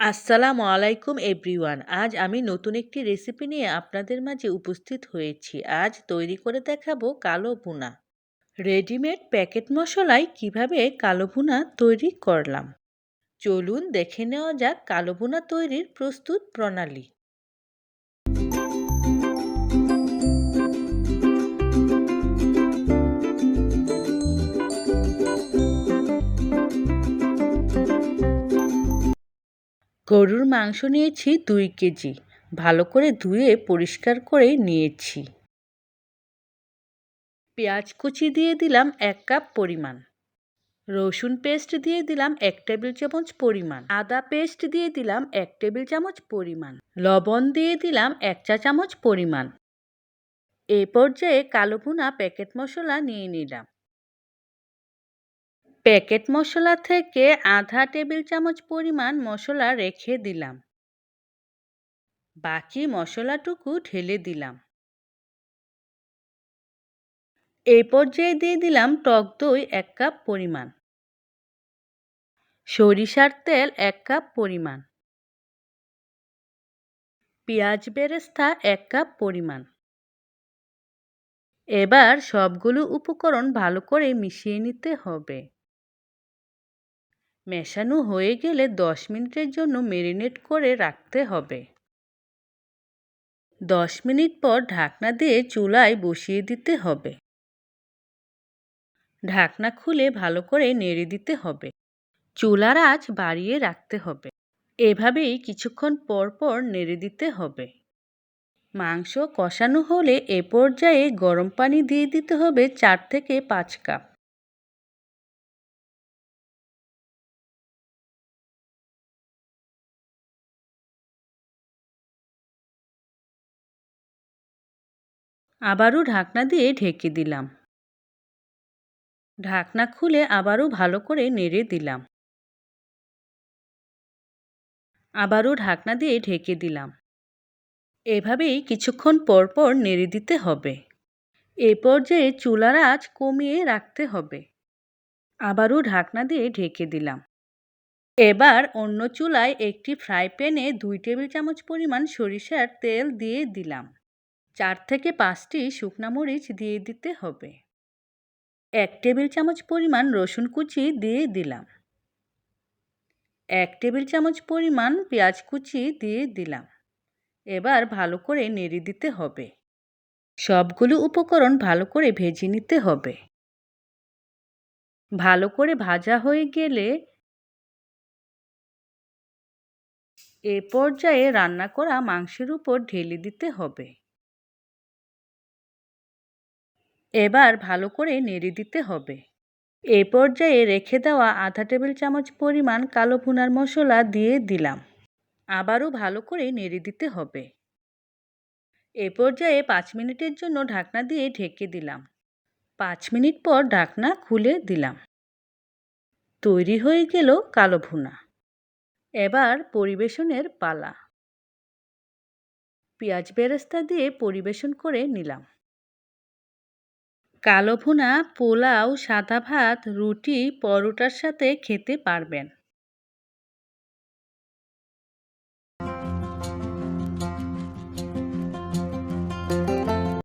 আসসালামু আলাইকুম এভরিওয়ান। আজ আমি নতুন একটি রেসিপি নিয়ে আপনাদের মাঝে উপস্থিত হয়েছি। আজ তৈরি করে দেখাবো কালো ভুনা। রেডিমেড প্যাকেট মশলায় কীভাবে কালো ভুনা তৈরি করলাম। চলুন দেখে নেওয়া যাক কালো ভুনা তৈরির প্রস্তুত প্রণালী। গরুর মাংস নিয়েছি দুই কেজি। ভালো করে ধুয়ে পরিষ্কার করে নিয়েছি। পেঁয়াজ কুচি দিয়ে দিলাম এক কাপ পরিমাণ। রসুন পেস্ট দিয়ে দিলাম এক টেবিল চামচ পরিমাণ। আদা পেস্ট দিয়ে দিলাম এক টেবিল চামচ পরিমাণ। লবণ দিয়ে দিলাম এক চা চামচ পরিমাণ। এ পর্যায়ে কালো ভুনা প্যাকেট মশলা নিয়ে নিলাম। প্যাকেট মশলা থেকে আধা টেবিল চামচ পরিমাণ মশলা রেখে দিলাম। বাকি মশলাটুকু ঢেলে দিলাম। এই পর্যায়ে দিয়ে দিলাম টক দই এক কাপ পরিমাণ। সরিষার তেল এক কাপ পরিমাণ। পেঁয়াজ বেরেস্তা এক কাপ পরিমাণ। এবার সবগুলো উপকরণ ভালো করে মিশিয়ে নিতে হবে। মেশানো হয়ে গেলে দশ মিনিটের জন্য মেরিনেট করে রাখতে হবে। দশ মিনিট পর ঢাকনা দিয়ে চুলায় বসিয়ে দিতে হবে। ঢাকনা খুলে ভালো করে নেড়ে দিতে হবে। চুলার আঁচ বাড়িয়ে রাখতে হবে। এভাবেই কিছুক্ষণ পর পর নেড়ে দিতে হবে। মাংস কষানো হলে এ পর্যায়ে গরম পানি দিয়ে দিতে হবে চার থেকে পাঁচ কাপ। আবারও ঢাকনা দিয়ে ঢেকে দিলাম। ঢাকনা খুলে আবারও ভালো করে নেড়ে দিলাম। আবারও ঢাকনা দিয়ে ঢেকে দিলাম। এভাবেই কিছুক্ষণ পর পর নেড়ে দিতে হবে। এ পর্যায়ে চুলার আঁচ কমিয়ে রাখতে হবে। আবারও ঢাকনা দিয়ে ঢেকে দিলাম। এবার অন্য চুলায় একটি ফ্রাই প্যানে দুই টেবিল চামচ পরিমাণ সরিষার তেল দিয়ে দিলাম। চার থেকে পাঁচটি শুকনা মরিচ দিয়ে দিতে হবে। এক টেবিল চামচ পরিমাণ রসুন কুচি দিয়ে দিলাম। এক টেবিল চামচ পরিমাণ পেঁয়াজ কুচি দিয়ে দিলাম। এবার ভালো করে নেড়ে দিতে হবে। সবগুলো উপকরণ ভালো করে ভেজে নিতে হবে। ভালো করে ভাজা হয়ে গেলে এ পর্যায়ে রান্না করা মাংসের উপর ঢেলে দিতে হবে। এবার ভালো করে নেড়ে দিতে হবে। এ পর্যায়ে রেখে দেওয়া আধা টেবিল চামচ পরিমাণ কালো ভুনার মশলা দিয়ে দিলাম। আবারও ভালো করে নেড়ে দিতে হবে। এ পর্যায়ে পাঁচ মিনিটের জন্য ঢাকনা দিয়ে ঢেকে দিলাম। পাঁচ মিনিট পর ঢাকনা খুলে দিলাম। তৈরি হয়ে গেল কালো ভুনা। এবার পরিবেশনের পালা। পেঁয়াজ বেরেস্তা দিয়ে পরিবেশন করে নিলাম। কালো ভুনা পোলাও সাদা ভাত রুটি পরোটার সাথে খেতে পারবেন।